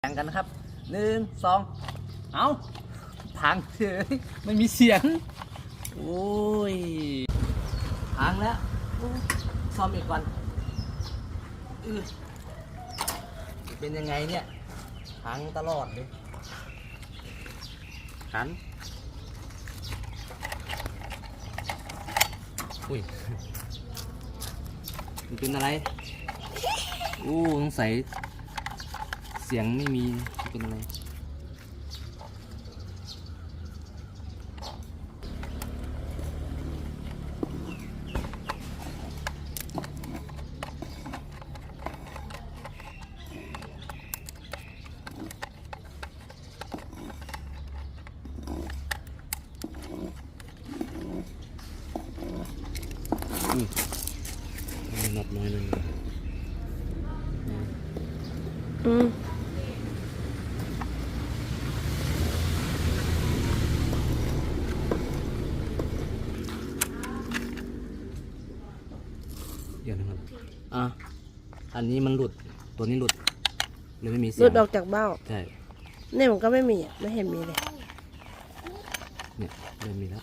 แข่งกันนะครับหนึ่งสองเอาพังเฉยไม่มีเสียง โอ้ยพังแล้วโอ้ซ่อมอีกก่อนอื้อเป็นยังไงเนี่ยพังตลอดเลยหันอุ้ยมันเป็นอะไร อู้สงสัย เสียงไม่มีเป็นอะไรน็อตน้อยหนึงอืม ดี๋ยวนะครับ อะ อันนี้มันหลุด ตัวนี้หลุดเลยไม่มีเสีหยลุงดออกจากเบ้า ใช่ เนี่ยมันก็ไม่มีอะไม่เห็นมีเลย เนี่ยเริ่มมีแล้ว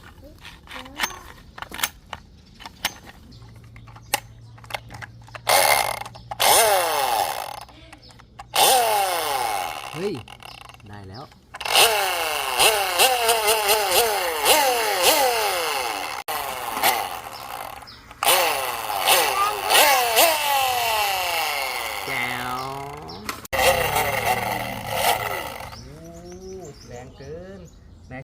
เฮ้ย ได้แล้ว down.